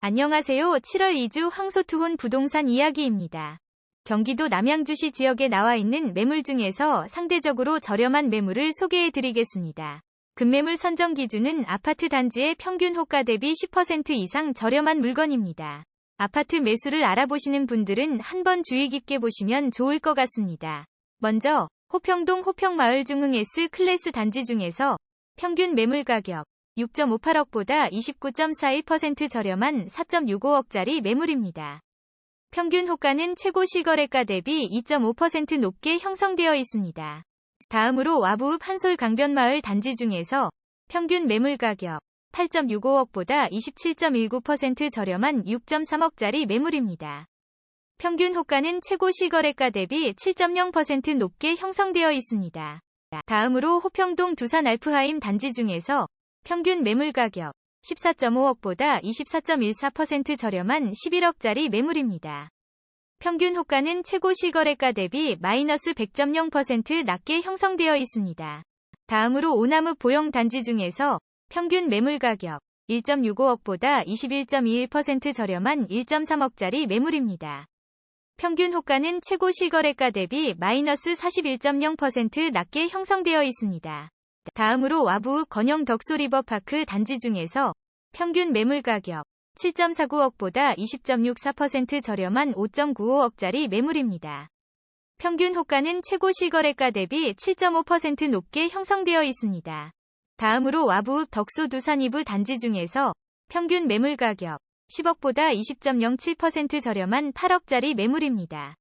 안녕하세요. 7월 2주 황소투혼 부동산 이야기입니다. 경기도 남양주시 지역에 나와 있는 매물 중에서 상대적으로 저렴한 매물을 소개해 드리겠습니다. 급매물 선정 기준은 아파트 단지의 평균 호가 대비 10% 이상 저렴한 물건입니다. 아파트 매수를 알아보시는 분들은 한번 주의 깊게 보시면 좋을 것 같습니다. 먼저 호평동 호평마을 중흥 S 클래스 단지 중에서 평균 매물 가격 6.58억보다 29.41% 저렴한 4.65억짜리 매물입니다. 평균 호가는 최고 실거래가 대비 2.5% 높게 형성되어 있습니다. 다음으로 와부읍 한솔 강변마을 단지 중에서 평균 매물 가격 8.65억보다 27.19% 저렴한 6.3억짜리 매물입니다. 평균 호가는 최고 실거래가 대비 7.0% 높게 형성되어 있습니다. 다음으로 호평동 두산 알프하임 단지 중에서 평균 매물 가격 14.5억보다 24.14% 저렴한 11억짜리 매물입니다. 평균 호가는 최고 실거래가 대비 마이너스 100.0% 낮게 형성되어 있습니다. 다음으로 오나무 보영 단지 중에서 평균 매물 가격 1.65억보다 21.21% 저렴한 1.3억짜리 매물입니다. 평균 호가는 최고 실거래가 대비 마이너스 41.0% 낮게 형성되어 있습니다. 다음으로 와부 건영 덕소리버파크 단지 중에서 평균 매물 가격 7.49억보다 20.64% 저렴한 5.95억짜리 매물입니다. 평균 호가는 최고 실거래가 대비 7.5% 높게 형성되어 있습니다. 다음으로 와부 덕소 두산 이부 단지 중에서 평균 매물 가격 10억보다 20.07% 저렴한 8억짜리 매물입니다.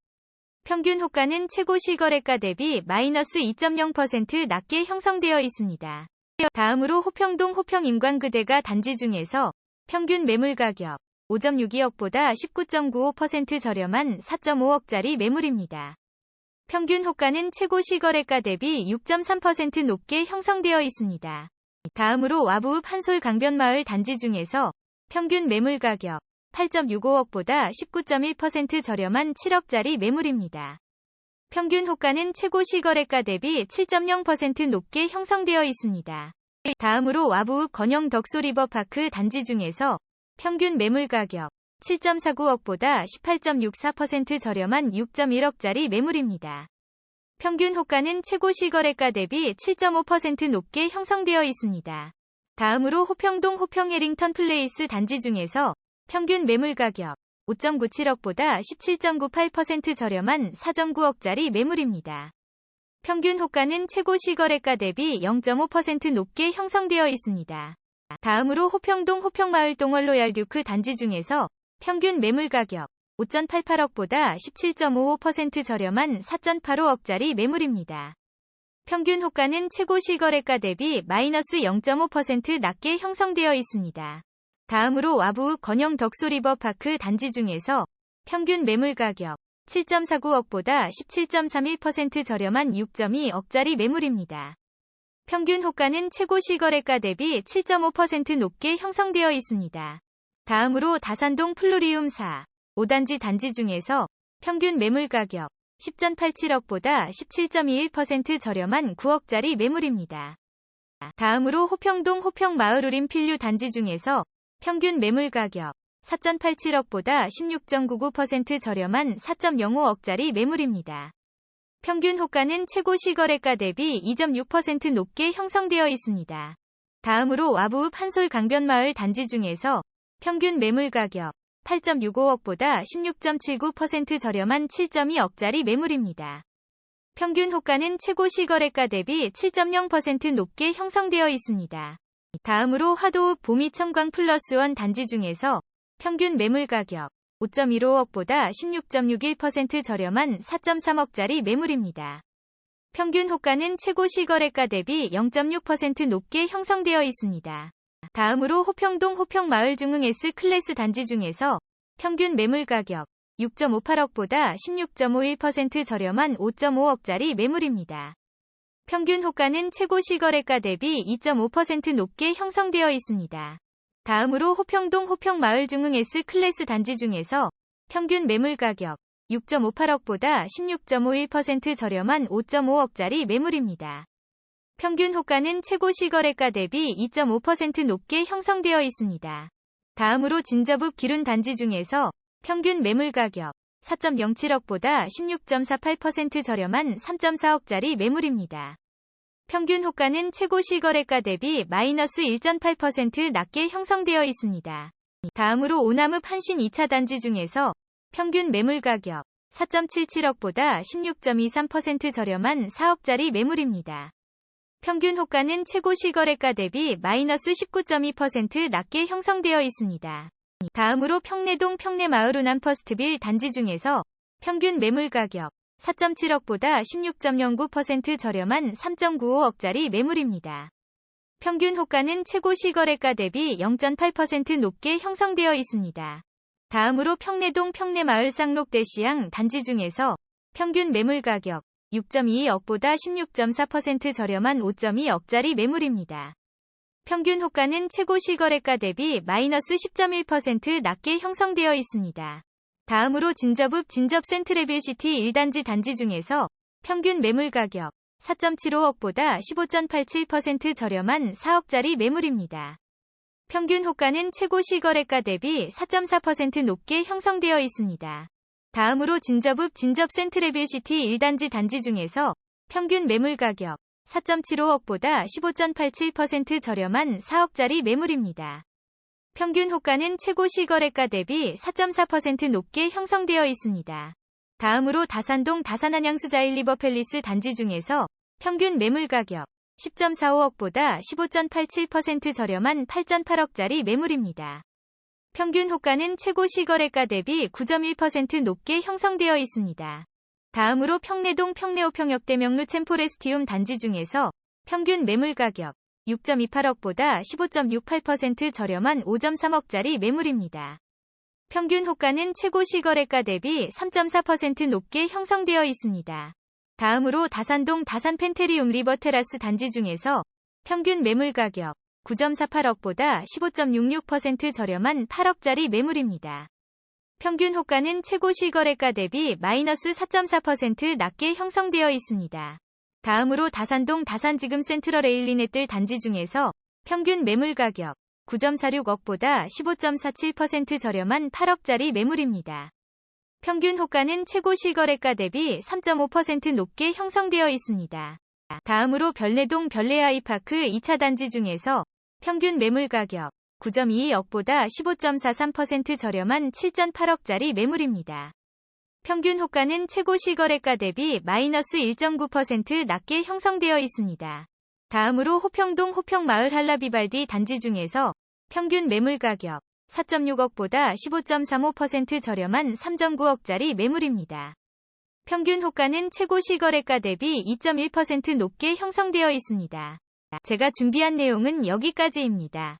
평균 호가는 최고 실거래가 대비 마이너스 2.0% 낮게 형성되어 있습니다. 다음으로 호평동 호평인관그대가 단지 중에서 평균 매물 가격 5.62억보다 19.95% 저렴한 4.5억짜리 매물입니다. 평균 호가는 최고 실거래가 대비 6.3% 높게 형성되어 있습니다. 다음으로 와부읍 한솔 강변마을 단지 중에서 평균 매물 가격 8.65억보다 19.1% 저렴한 7억짜리 매물입니다. 평균 호가는 최고 실거래가 대비 7.0% 높게 형성되어 있습니다. 다음으로 와부읍 건영 덕소리버파크 단지 중에서 평균 매물 가격 7.49억보다 18.64% 저렴한 6.1억짜리 매물입니다. 평균 호가는 최고 실거래가 대비 7.5% 높게 형성되어 있습니다. 다음으로 호평동 호평 해링턴 플레이스 단지 중에서 평균 매물 가격 5.97억보다 17.98% 저렴한 4.9억짜리 매물입니다. 평균 호가는 최고 실거래가 대비 0.5% 높게 형성되어 있습니다. 다음으로 호평동 호평마을 동월로얄 듀크 단지 중에서 평균 매물 가격 5.88억보다 17.55% 저렴한 4.85억짜리 매물입니다. 평균 호가는 최고 실거래가 대비 마이너스 0.5% 낮게 형성되어 있습니다. 다음으로 와부 건영 덕소리버파크 단지 중에서 평균 매물 가격 7.49억보다 17.31% 저렴한 6.2억짜리 매물입니다. 평균 호가는 최고 실거래가 대비 7.5% 높게 형성되어 있습니다. 다음으로 다산동 플루리움 4, 5단지 단지 중에서 평균 매물 가격 10.87억보다 17.21% 저렴한 9억짜리 매물입니다. 다음으로 호평동 호평마을 우림 필류 단지 중에서 평균 매물 가격 4.87억보다 16.99% 저렴한 4.05억짜리 매물입니다. 평균 호가는 최고 실거래가 대비 2.6% 높게 형성되어 있습니다. 다음으로 와부읍 한솔 강변마을 단지 중에서 평균 매물 가격 8.65억보다 16.79% 저렴한 7.2억짜리 매물입니다. 평균 호가는 최고 실거래가 대비 7.0% 높게 형성되어 있습니다. 다음으로 화도읍 보미청광 플러스원 단지 중에서 평균 매물 가격 5.15억보다 16.61% 저렴한 4.3억짜리 매물입니다. 평균 호가는 최고 실거래가 대비 0.6% 높게 형성되어 있습니다. 다음으로 호평동 호평마을 중흥 S 클래스 단지 중에서 평균 매물 가격 6.58억보다 16.51% 저렴한 5.5억짜리 매물입니다. 평균 호가는 최고 실거래가 대비 2.5% 높게 형성되어 있습니다. 다음으로 호평동 호평마을 중흥 S 클래스 단지 중에서 평균 매물 가격 6.58억보다 16.51% 저렴한 5.5억짜리 매물입니다. 평균 호가는 최고 실거래가 대비 2.5% 높게 형성되어 있습니다. 다음으로 진저북 기룬 단지 중에서 평균 매물 가격 4.07억보다 16.48% 저렴한 3.4억짜리 매물입니다. 평균 호가는 최고 실거래가 대비 마이너스 1.8% 낮게 형성되어 있습니다. 다음으로 오남읍 한신 2차 단지 중에서 평균 매물 가격 4.77억보다 16.23% 저렴한 4억짜리 매물입니다. 평균 호가는 최고 실거래가 대비 마이너스 19.2% 낮게 형성되어 있습니다. 다음으로 평내동 평내마을 우남 퍼스트빌 단지 중에서 평균 매물 가격 4.7억보다 16.09% 저렴한 3.95억짜리 매물입니다. 평균 호가는 최고 실거래가 대비 0.8% 높게 형성되어 있습니다. 다음으로 평내동 평내마을 쌍록대시양 단지 중에서 평균 매물 가격 6.22억보다 16.4% 저렴한 5.2억짜리 매물입니다. 평균 호가는 최고 실거래가 대비 마이너스 10.1% 낮게 형성되어 있습니다. 다음으로 진접읍 진접 센트레빌시티 1단지 단지 중에서 평균 매물 가격 4.75억보다 15.87% 저렴한 4억짜리 매물입니다. 평균 호가는 최고 실거래가 대비 4.4% 높게 형성되어 있습니다. 다음으로 진접읍 진접 센트레빌시티 1단지 단지 중에서 평균 매물 가격 4.75억보다 15.87% 저렴한 4억짜리 매물입니다. 평균 호가는 최고 실거래가 대비 4.4% 높게 형성되어 있습니다. 다음으로 다산동 다산안양수자일 리버팰리스 단지 중에서 평균 매물 가격 10.45억보다 15.87% 저렴한 8.8억짜리 매물입니다. 평균 호가는 최고 실거래가 대비 9.1% 높게 형성되어 있습니다. 다음으로 평내동 평내호평역대 명루 챔포레스티움 단지 중에서 평균 매물 가격 6.28억보다 15.68% 저렴한 5.3억짜리 매물입니다. 평균 호가는 최고 실거래가 대비 3.4% 높게 형성되어 있습니다. 다음으로 다산동 다산 펜테리움 리버테라스 단지 중에서 평균 매물 가격 9.48억보다 15.66% 저렴한 8억짜리 매물입니다. 평균 호가는 최고 실거래가 대비 마이너스 4.4% 낮게 형성되어 있습니다. 다음으로 다산동 다산지금 센트럴 에일리넷들 단지 중에서 평균 매물 가격 9.46억보다 15.47% 저렴한 8억짜리 매물입니다. 평균 호가는 최고 실거래가 대비 3.5% 높게 형성되어 있습니다. 다음으로 별내동 별내아이파크 2차 단지 중에서 평균 매물 가격 9.22억보다 15.43% 저렴한 7.8억짜리 매물입니다. 평균 호가는 최고 실거래가 대비 마이너스 1.9% 낮게 형성되어 있습니다. 다음으로 호평동 호평마을 한라비발디 단지 중에서 평균 매물 가격 4.6억보다 15.35% 저렴한 3.9억짜리 매물입니다. 평균 호가는 최고 실거래가 대비 2.1% 높게 형성되어 있습니다. 제가 준비한 내용은 여기까지입니다.